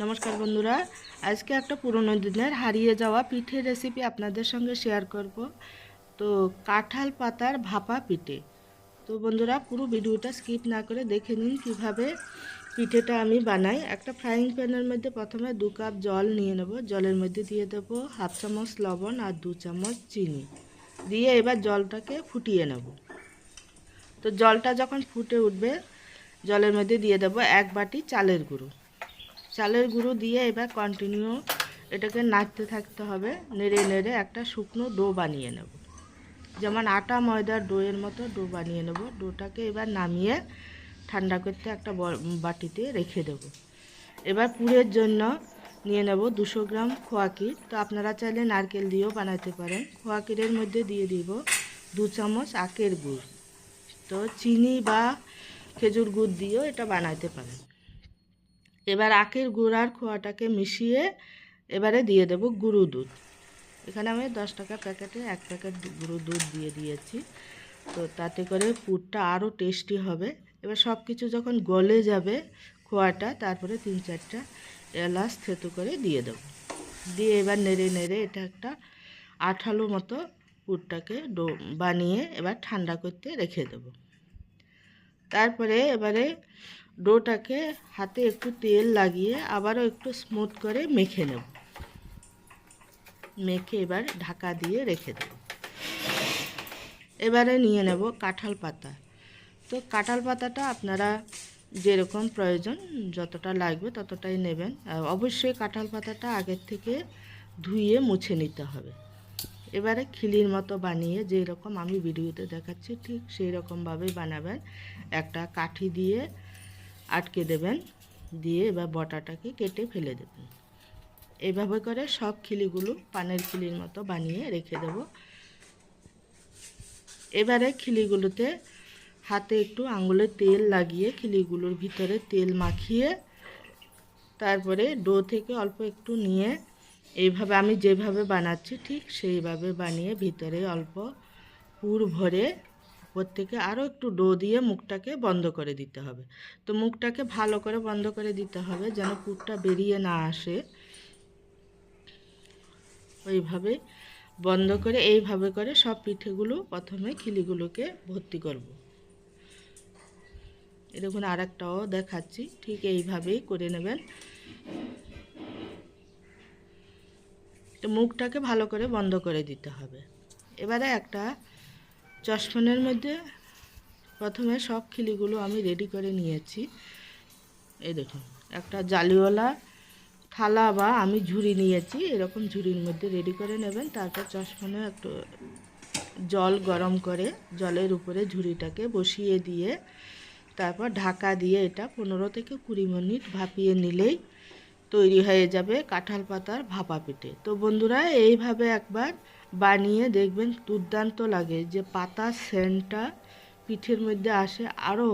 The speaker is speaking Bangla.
নমস্কার বন্ধুরা, আজকে একটা পুরনো দিনের হারিয়ে যাওয়া পিঠের রেসিপি আপনাদের সঙ্গে শেয়ার করব। তো কাঁঠাল পাতার ভাপা পিঠে। তো বন্ধুরা, পুরো ভিডিওটা স্কিপ না করে দেখে নিন কীভাবে পিঠেটা আমি বানাই। একটা ফ্রাইং প্যানের মধ্যে প্রথমে দু কাপ জল নিয়ে নেব। জলের মধ্যে দিয়ে দেব হাফ চামচ লবণ আর দু চামচ চিনি। দিয়ে এবার জলটাকে ফুটিয়ে নেব। তো জলটা যখন ফুটে উঠবে, জলের মধ্যে দিয়ে দেব এক বাটি চালের গুঁড়ো। চালের গুঁড়ো দিয়ে এবার কন্টিনিউ এটাকে নাড়তে থাকতে হবে। নেড়ে নেড়ে একটা শুকনো ডো বানিয়ে নেব। যেমন আটা, ময়দার ডোয়ের মতো ডো বানিয়ে নেব। ডোটাকে এবার নামিয়ে ঠান্ডা করতে একটা বাটিতে রেখে দেব। এবার পুরের জন্য নিয়ে নেব দুশো গ্রাম খোয়াকির তো আপনারা চাইলে নারকেল দিয়েও বানাতে পারেন। খোয়াকিরের মধ্যে দিয়ে দিব দু চামচ আখের গুড়। তো চিনি বা খেজুর গুড় দিয়েও এটা বানাতে পারেন। এবার আখের গুড় আর খোয়াটাকে মিশিয়ে এবারে দিয়ে দেব গুঁড়ো দুধ। এখানে আমি দশ টাকা প্যাকেটে এক প্যাকেট গুঁড়ো দুধ দিয়ে দিয়েছি। তো তাতে করে পুরটা আরও টেস্টি হবে। এবার সব কিছু যখন গলে যাবে খোয়াটা, তারপরে তিন চারটা এলাচ থেতু করে দিয়ে দেবো। দিয়ে এবার নেড়ে নেড়ে এটা একটা আঠালো মতো পুরটাকে বানিয়ে এবার ঠান্ডা করতে রেখে দেবো। তারপরে এবারে ডোটাকে হাতে একটু তেল লাগিয়ে আবারও একটু স্মুথ করে মেখে নেব। মেখে এবার ঢাকা দিয়ে রেখে দেব। এবারে নিয়ে নেব কাঁঠাল পাতা। তো কাঁঠাল পাতাটা আপনারা যেরকম প্রয়োজন যতটা লাগবে ততটাই নেবেন। অবশ্যই কাঁঠাল পাতাটা আগের থেকে ধুয়ে মুছে নিতে হবে। এবারে খিলির মতো বানিয়ে যেই রকম আমি ভিডিওতে দেখাচ্ছি, ঠিক সেই রকমভাবেই বানাবেন। একটা কাঠি দিয়ে আটকে দেবেন, দিয়ে এবার বটাটাকে কেটে ফেলে দেবেন। এভাবে করে সব খিলিগুলো পানের খিলির মতো বানিয়ে রেখে দেব। এবারে খিলিগুলোতে হাতে একটু আঙুলে তেল লাগিয়ে খিলিগুলোর ভিতরে তেল মাখিয়ে, তারপরে ডো থেকে অল্প একটু নিয়ে এইভাবে আমি যেভাবে বানাচ্ছি, ঠিক সেইভাবে বানিয়ে ভিতরে অল্প পুর ভরে উপর থেকে আরও একটু ডো দিয়ে মুখটাকে বন্ধ করে দিতে হবে। তো মুখটাকে ভালো করে বন্ধ করে দিতে হবে যেন পুরটা বেরিয়ে না আসে। ওইভাবে বন্ধ করে, এইভাবে করে সব পিঠেগুলো প্রথমে খিলিগুলোকে ভর্তি করব। এরকম আর একটাও দেখাচ্ছি, ঠিক এইভাবেই করে নেবেন। তো মুখটাকে ভালো করে বন্ধ করে দিতে হবে। এবারে একটা চশপানের মধ্যে প্রথমে সব খিলিগুলো আমি রেডি করে নিয়েছি। এই দেখুন, একটা জালিওয়ালা থালা বা আমি ঝুড়ি নিয়েছি, এরকম ঝুড়ির মধ্যে রেডি করে নেবেন। তারপর চশমানে একটু জল গরম করে জলের উপরে ঝুড়িটাকে বসিয়ে দিয়ে, তারপর ঢাকা দিয়ে এটা পনেরো থেকে কুড়ি মিনিট ভাপিয়ে নিলেই তৈরি হয়ে যাবে কাঁঠাল পাতার ভাপা পিঠে। তো বন্ধুরা, এইভাবে একবার বানিয়ে দেখবেন, দুর্দান্ত লাগে যে পাতা সেন্টটা পিঠের মধ্যে আসে আরও